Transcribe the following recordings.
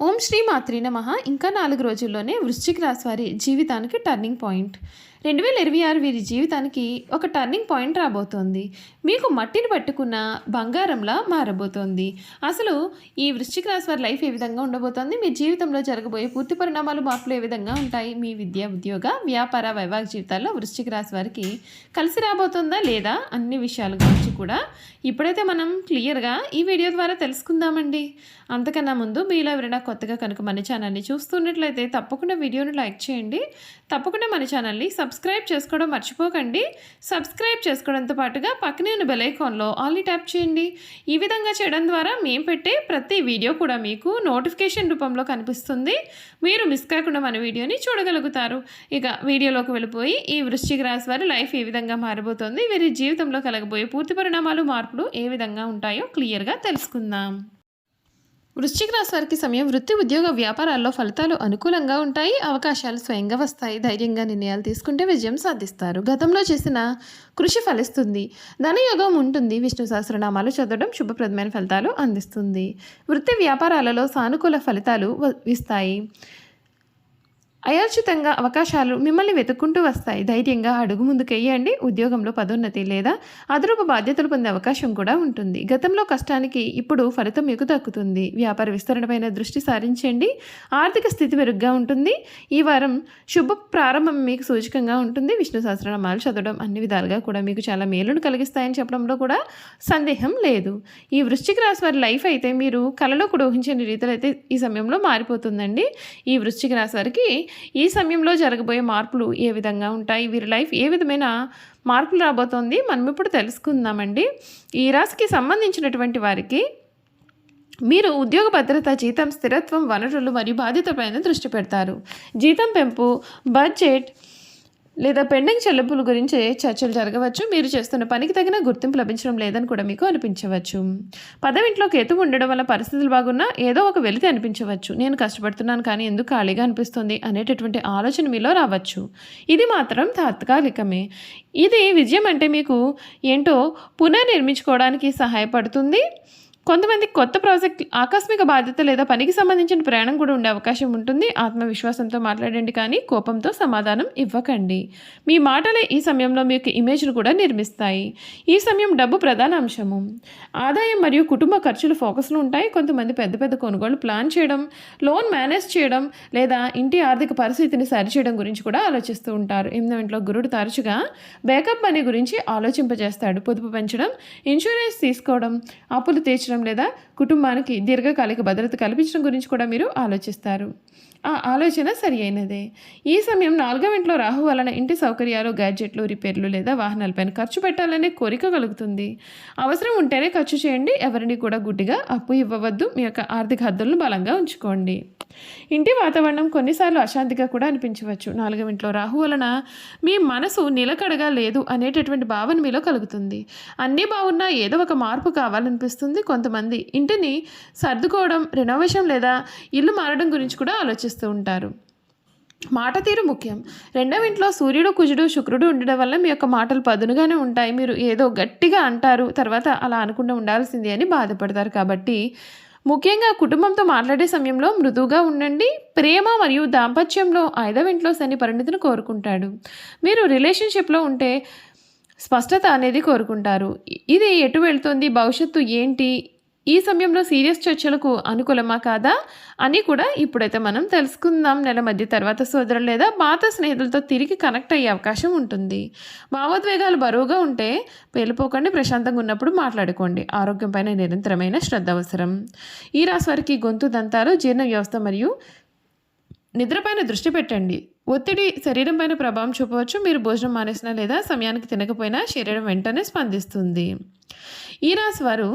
ఓం శ్రీ మాత్రి నమ. ఇంకా నాలుగు రోజుల్లోనే వృశ్చిక రాశి వారి జీవితానికి టర్నింగ్ పాయింట్ రెండు వేల ఇరవై ఆరు వీరి జీవితానికి ఒక టర్నింగ్ పాయింట్ రాబోతోంది. మీకు మట్టిని పట్టుకున్న బంగారంలా మారబోతోంది. అసలు ఈ వృశ్చిక రాశి వారి లైఫ్ ఏ విధంగా ఉండబోతోంది? మీ జీవితంలో జరగబోయే పూర్తి పరిణామాలు మార్పులు ఏ విధంగా ఉంటాయి? మీ విద్య ఉద్యోగ వ్యాపార వైవాహిక జీవితాల్లో వృశ్చిక రాశి వారికి కలిసి రాబోతుందా లేదా? అన్ని విషయాల గురించి కూడా ఇప్పుడైతే మనం క్లియర్గా ఈ వీడియో ద్వారా తెలుసుకుందామండి. అంతకన్నా ముందు మీలో ఎవరైనా కొత్తగా కనుక మన ఛానల్ని చూస్తున్నట్లయితే తప్పకుండా వీడియోని లైక్ చేయండి. తప్పకుండా మన ఛానల్ని సబ్స్క్రైబ్ సబ్స్క్రైబ్ చేసుకోవడం మర్చిపోకండి. సబ్స్క్రైబ్ చేసుకోవడంతో పాటుగా పక్కనే ఉన్న బెలైకాన్లో ఆల్ని ట్యాప్ చేయండి. ఈ విధంగా చేయడం ద్వారా మేము పెట్టే ప్రతి వీడియో కూడా మీకు నోటిఫికేషన్ రూపంలో కనిపిస్తుంది. మీరు మిస్ కాకుండా మన వీడియోని చూడగలుగుతారు. ఇక వీడియోలోకి వెళ్ళిపోయి ఈ వృశ్చిక రాశి వారి లైఫ్ ఏ విధంగా మారిపోతుంది వీరి జీవితంలో కలగబోయే పూర్తి పరిణామాలు మార్పులు ఏ విధంగా ఉంటాయో క్లియర్గా తెలుసుకుందాం. వృశ్చిక రాశి వారికి సమయం వృత్తి ఉద్యోగ వ్యాపారాల్లో ఫలితాలు అనుకూలంగా ఉంటాయి. అవకాశాలు స్వయంగా వస్తాయి. ధైర్యంగా నిర్ణయాలు తీసుకుంటే విజయం సాధిస్తారు. గతంలో చేసిన కృషి ఫలిస్తుంది. ధనయోగం ఉంటుంది. విష్ణు సహస్రనామాలు చదవడం శుభప్రదమైన ఫలితాలు అందిస్తుంది. వృత్తి వ్యాపారాలలో సానుకూల ఫలితాలు వ- ఇస్తాయి. అయాచితంగా అవకాశాలు మిమ్మల్ని వెతుక్కుంటూ వస్తాయి. ధైర్యంగా అడుగు ముందుకెయ్యండి. ఉద్యోగంలో పదోన్నతి లేదా అదనపు బాధ్యతలు పొందే అవకాశం కూడా ఉంటుంది. గతంలో కష్టానికి ఇప్పుడు ఫలితం మీకు దక్కుతుంది. వ్యాపార విస్తరణపైన దృష్టి సారించండి. ఆర్థిక స్థితి మెరుగ్గా ఉంటుంది. ఈ వారం శుభ ప్రారంభం మీకు సూచకంగా ఉంటుంది. విష్ణు సహస్రనామాలు చదవడం అన్ని విధాలుగా కూడా మీకు చాలా మేలును కలిగిస్తాయని చెప్పడంలో కూడా సందేహం లేదు. ఈ వృశ్చిక రాశి వారి లైఫ్ అయితే మీరు కలలో కూడా ఊహించని రీతిలో అయితే ఈ సమయంలో మారిపోతుందండి. ఈ వృశ్చిక రాశి వారికి ఈ సమయంలో జరగబోయే మార్పులు ఏ విధంగా ఉంటాయి? వీరి లైఫ్ ఏ విధమైన మార్పులు రాబోతోంది? మనం ఇప్పుడు తెలుసుకుందామండి. ఈ రాశికి సంబంధించినటువంటి వారికి మీరు ఉద్యోగ భద్రత జీతం స్థిరత్వం వనరులు మరియు బాధ్యతపైన దృష్టి పెడతారు. జీతం పెంపు బడ్జెట్ లేదా పెండింగ్ చెల్లింపుల గురించి చర్చలు జరగవచ్చు. మీరు చేస్తున్న పనికి తగిన గుర్తింపు లభించడం లేదని కూడా మీకు అనిపించవచ్చు. పదవింట్లో కేతు ఉండడం వల్ల పరిస్థితులు బాగున్నా ఏదో ఒక వెలితి అనిపించవచ్చు. నేను కష్టపడుతున్నాను కానీ ఎందుకు ఖాళీగా అనిపిస్తుంది అనేటటువంటి ఆలోచన మీలో రావచ్చు. ఇది మాత్రం తాత్కాలికమే. ఇది విజయం అంటే మీకు ఏంటో పునర్నిర్మించుకోవడానికి సహాయపడుతుంది. కొంతమంది కొత్త ప్రాజెక్ట్ ఆకస్మిక బాధ్యత లేదా పనికి సంబంధించిన ప్రయాణం కూడా ఉండే అవకాశం ఉంటుంది. ఆత్మవిశ్వాసంతో మాట్లాడండి కానీ కోపంతో సమాధానం ఇవ్వకండి. మీ మాటలే ఈ సమయంలో మీకు ఇమేజ్ను కూడా నిర్మిస్తాయి. ఈ సమయం డబ్బు ప్రధాన అంశము. ఆదాయం మరియు కుటుంబ ఖర్చులు ఫోకస్లో ఉంటాయి. కొంతమంది పెద్ద పెద్ద కొనుగోలు ప్లాన్ చేయడం లోన్ మేనేజ్ చేయడం లేదా ఇంటి ఆర్థిక పరిస్థితిని సరిచేయడం గురించి కూడా ఆలోచిస్తూ ఉంటారు. ఎనిమిదో ఇంట్లో గురుడు తరచుగా బ్యాకప్ మనీ గురించి ఆలోచింపజేస్తాడు. పొదుపు పెంచడం ఇన్సూరెన్స్ తీసుకోవడం అప్పులు తీర్చడం లేదా కుటుంబానికి దీర్ఘకాలిక భద్రత కల్పించడం గురించి కూడా మీరు ఆలోచిస్తారు. ఆ ఆలోచన సరి అయినదే ఈ సమయం నాలుగవ ఇంట్లో రాహు వలన ఇంటి సౌకర్యాలు గ్యాడ్జెట్లు రిపేర్లు లేదా వాహనాలపైన ఖర్చు పెట్టాలనే కోరిక కలుగుతుంది. అవసరం ఉంటేనే ఖర్చు చేయండి ఎవరిని కూడా గుడ్డిగా అప్పు ఇవ్వవద్దు. మీ యొక్క ఆర్థిక హద్దులను బలంగా ఉంచుకోండి. ఇంటి వాతావరణం కొన్నిసార్లు అశాంతిగా కూడా అనిపించవచ్చు. నాలుగవ ఇంట్లో రాహు వలన మీ మనసు నిలకడగా లేదు అనేటటువంటి భావన మీలో కలుగుతుంది. అన్నీ బాగున్నా ఏదో ఒక మార్పు కావాలనిపిస్తుంది. కొంతమంది ఇంటిని సర్దుకోవడం రెనోవేషన్ లేదా ఇల్లు మారడం గురించి కూడా ఆలోచిస్తూ ఉంటారు. మాట తీరు ముఖ్యం. రెండవ ఇంట్లో సూర్యుడు కుజుడు శుక్రుడు ఉండడం వల్ల మీ యొక్క మాటలు పదునుగానే ఉంటాయి. మీరు ఏదో గట్టిగా అంటారు తర్వాత అలా అనుకుండా ఉండాల్సింది అని బాధపడతారు. కాబట్టి ముఖ్యంగా కుటుంబంతో మాట్లాడే సమయంలో మృదువుగా ఉండండి. ప్రేమ మరియు దాంపత్యంలో ఐదవ ఇంట్లో శని పరిణితిని కోరుకుంటాడు. మీరు రిలేషన్షిప్లో ఉంటే స్పష్టత అనేది కోరుకుంటారు. ఇది ఎటు వెళ్తుంది? భవిష్యత్తు ఏంటి? ఈ సమయంలో సీరియస్ చర్చలకు అనుకూలమా కాదా అని కూడా ఇప్పుడైతే మనం తెలుసుకుందాం. నెల మధ్య తర్వాత సోదరులు లేదా పాత స్నేహితులతో తిరిగి కనెక్ట్ అయ్యే అవకాశం ఉంటుంది. భావోద్వేగాలు బరువుగా ఉంటే పేలిపోకండి ప్రశాంతంగా ఉన్నప్పుడు మాట్లాడుకోండి. ఆరోగ్యం పైన నిరంతరమైన శ్రద్ధ అవసరం. ఈ రాశి వారికి గొంతు దంతాలు జీర్ణ వ్యవస్థ మరియు నిద్రపైన దృష్టి పెట్టండి. ఒత్తిడి శరీరం పైన ప్రభావం చూపవచ్చు. మీరు భోజనం మానేసినా లేదా సమయానికి తినకపోయినా శరీరం వెంటనే స్పందిస్తుంది. ఈ రాశి వారు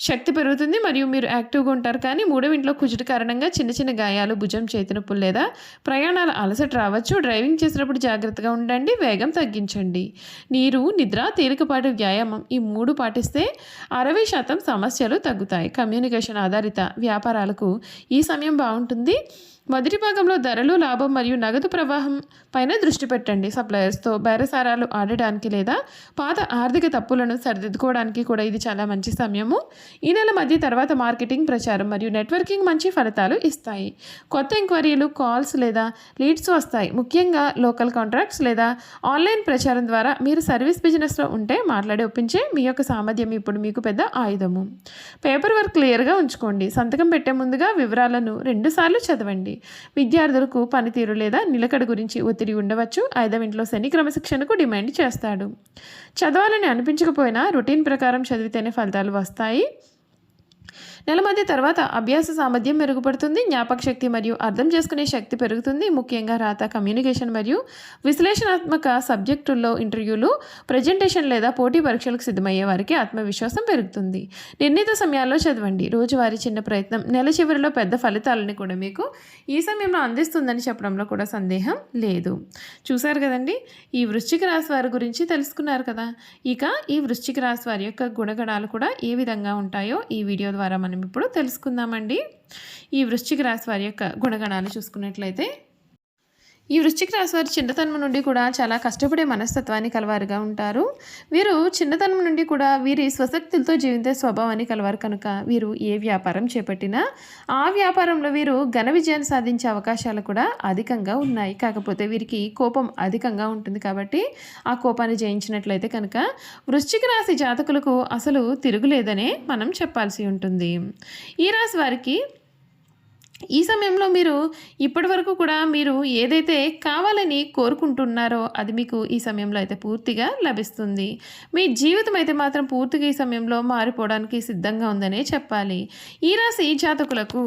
శక్తి పెరుగుతుంది మరియు మీరు యాక్టివ్గా ఉంటారు. కానీ మూడవ ఇంట్లో కుజుటి కారణంగా చిన్న చిన్న గాయాలు భుజం చేతి నొప్పులు లేదా ప్రయాణాల అలసట రావచ్చు. డ్రైవింగ్ చేసినప్పుడు జాగ్రత్తగా ఉండండి. వేగం తగ్గించండి. నీరు నిద్ర తేలికపాటి వ్యాయామం ఈ మూడు పాటిస్తే అరవై శాతం సమస్యలు తగ్గుతాయి. కమ్యూనికేషన్ ఆధారిత వ్యాపారాలకు ఈ సమయం బాగుంటుంది. మొదటి భాగంలో ధరలు లాభం మరియు నగదు ప్రవాహం పైన దృష్టి పెట్టండి. సప్లయర్స్తో బేరసారాలు ఆడడానికి లేదా పాత ఆర్థిక తప్పులను సరిదిద్దుకోవడానికి కూడా ఇది చాలా మంచి సమయము. ఈ నెల మధ్య తర్వాత మార్కెటింగ్ ప్రచారం మరియు నెట్వర్కింగ్ మంచి ఫలితాలు ఇస్తాయి. కొత్త ఎంక్వైరీలు కాల్స్ లేదా లీడ్స్ వస్తాయి. ముఖ్యంగా లోకల్ కాంట్రాక్ట్స్ లేదా ఆన్లైన్ ప్రచారం ద్వారా మీరు సర్వీస్ బిజినెస్లో ఉంటే మాట్లాడి ఒప్పించే మీ యొక్క సామర్థ్యం ఇప్పుడు మీకు పెద్ద ఆయుధము. పేపర్ వర్క్ క్లియర్గా ఉంచుకోండి. సంతకం పెట్టే ముందుగా వివరాలను రెండుసార్లు చదవండి. విద్యార్థులకు పనితీరు లేదా నిలకడ గురించి ఒత్తిడి ఉండవచ్చు. ఐదవ ఇంట్లో శని క్రమశిక్షణకు డిమాండ్ చేస్తాడు. చదవాలని అనిపించకపోయినా రొటీన్ ప్రకారం చదివితేనే ఫలితాలు వస్తాయి. నెల మధ్య తర్వాత అభ్యాస సామర్థ్యం మెరుగుపడుతుంది జ్ఞాపక శక్తి మరియు అర్థం చేసుకునే శక్తి పెరుగుతుంది. ముఖ్యంగా రాత కమ్యూనికేషన్ మరియు విశ్లేషణాత్మక సబ్జెక్టుల్లో ఇంటర్వ్యూలు ప్రజెంటేషన్ లేదా పోటీ పరీక్షలకు సిద్ధమయ్యే వారికి ఆత్మవిశ్వాసం పెరుగుతుంది. నిర్ణీత సమయాల్లో చదవండి. రోజువారీ చిన్న ప్రయత్నం నెల చివరిలో పెద్ద ఫలితాలని కూడా మీకు ఈ సమయంలో అందిస్తుందని చెప్పడంలో కూడా సందేహం లేదు. చూశారు కదండి? ఈ వృశ్చిక రాశి వారి గురించి తెలుసుకున్నారు కదా? ఇక ఈ వృశ్చిక రాశి వారి యొక్క గుణగణాలు కూడా ఏ విధంగా ఉంటాయో ఈ వీడియో ద్వారా మనం ఇప్పుడు తెలుసుకుందామండి. ఈ వృశ్చిక రాశి వారి యొక్క గుణగణాలు చూసుకున్నట్లయితే ఈ వృశ్చిక రాశి వారి చిన్నతనం నుండి కూడా చాలా కష్టపడే మనస్తత్వాన్ని కలవారుగా ఉంటారు. వీరు చిన్నతనం నుండి కూడా వీరి స్వశక్తులతో జీవించే స్వభావాన్ని కలవారు కనుక వీరు ఏ వ్యాపారం చేపట్టినా ఆ వ్యాపారంలో వీరు ఘన విజయాన్ని సాధించే అవకాశాలు కూడా అధికంగా ఉన్నాయి. కాకపోతే వీరికి కోపం అధికంగా ఉంటుంది కాబట్టి ఆ కోపాన్ని జయించినట్లయితే కనుక వృశ్చిక రాశి జాతకులకు అసలు తిరుగులేదనే మనం చెప్పాల్సి ఉంటుంది. ఈ రాశి వారికి ఈ సమయంలో మీరు ఇప్పటి వరకు కూడా మీరు ఏదైతే కావాలని కోరుకుంటున్నారో అది మీకు ఈ సమయంలో అయితే పూర్తిగా లభిస్తుంది. మీ జీవితం అయితే మాత్రం పూర్తిగా ఈ సమయంలో మారిపోవడానికి సిద్ధంగా ఉందనే చెప్పాలి. ఈ రాశి జాతకులకు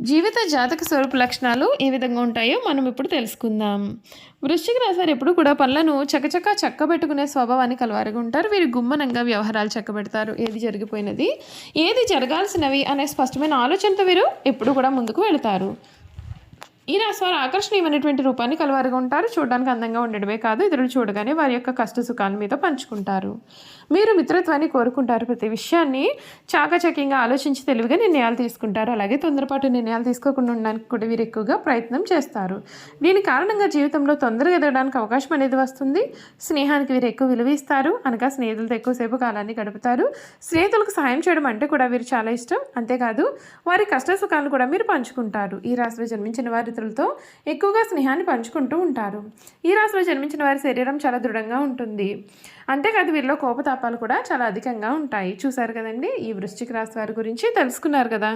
జీవిత జాతక స్వరూప లక్షణాలు ఏ విధంగా ఉంటాయో మనం ఇప్పుడు తెలుసుకుందాం. వృశ్చిక రాశారు ఎప్పుడు కూడా పనులను చకచకా చక్కబెట్టుకునే స్వభావాన్ని కలవారుగా ఉంటారు. వీరు గుమ్మనంగా వ్యవహారాలు చక్కబెడతారు. ఏది జరిగిపోయినది ఏది జరగాల్సినవి అనే స్పష్టమైన ఆలోచనతో వీరు ఎప్పుడు కూడా ముందుకు వెళతారు. ఈ రాశి వారు ఆకర్షణీయమైనటువంటి రూపాన్ని కలవారుగా ఉంటారు. చూడడానికి అందంగా ఉండడమే కాదు ఇతరులు చూడగానే వారి యొక్క కష్ట సుఖాల మీద పంచుకుంటారు. మీరు మిత్రత్వాన్ని కోరుకుంటారు. ప్రతి విషయాన్ని చాకచక్యంగా ఆలోచించి తెలివిగా నిర్ణయాలు తీసుకుంటారు. అలాగే తొందరపాటు నిర్ణయాలు తీసుకోకుండా ఉండడానికి కూడా వీరు ఎక్కువగా ప్రయత్నం చేస్తారు. దీని కారణంగా జీవితంలో తొందరగా ఎదగడానికి అవకాశం అనేది వస్తుంది. స్నేహానికి వీరు ఎక్కువ విలువ ఇస్తారు. అనగా స్నేహితులతో ఎక్కువసేపు కాలాన్ని గడుపుతారు. స్నేహితులకు సహాయం చేయడం అంటే కూడా వీరు చాలా ఇష్టం. అంతేకాదు వారి కష్ట సుఖాలను కూడా మీరు పంచుకుంటారు. ఈ రాశిలో జన్మించిన వారి స్నేహితులతో ఎక్కువగా స్నేహాన్ని పంచుకుంటూ ఉంటారు. ఈ రాశిలో జన్మించిన వారి శరీరం చాలా దృఢంగా ఉంటుంది. అంతేకాదు వీరిలో కోపతాపాలు కూడా చాలా అధికంగా ఉంటాయి. చూశారు కదండి? ఈ వృశ్చిక రాశి వారి గురించి తెలుసుకున్నారు కదా?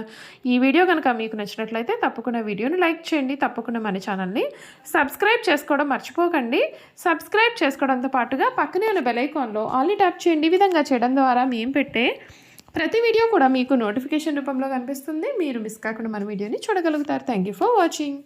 ఈ వీడియో కనుక మీకు నచ్చినట్లయితే తప్పకుండా వీడియోని లైక్ చేయండి. తప్పకుండా మన ఛానల్ని సబ్స్క్రైబ్ చేసుకోవడం మర్చిపోకండి. సబ్స్క్రైబ్ చేసుకోవడంతో పాటుగా పక్కనే ఉన్న బెలైకాన్లో ఆల్ని ట్యాప్ చేయండి. ఈ విధంగా చేయడం ద్వారా మేము పెట్టే ప్రతి వీడియో కూడా మీకు నోటిఫికేషన్ రూపంలో కనిపిస్తుంది. మీరు మిస్ కాకుండా మన వీడియోని చూడగలుగుతారు. Thank you for watching.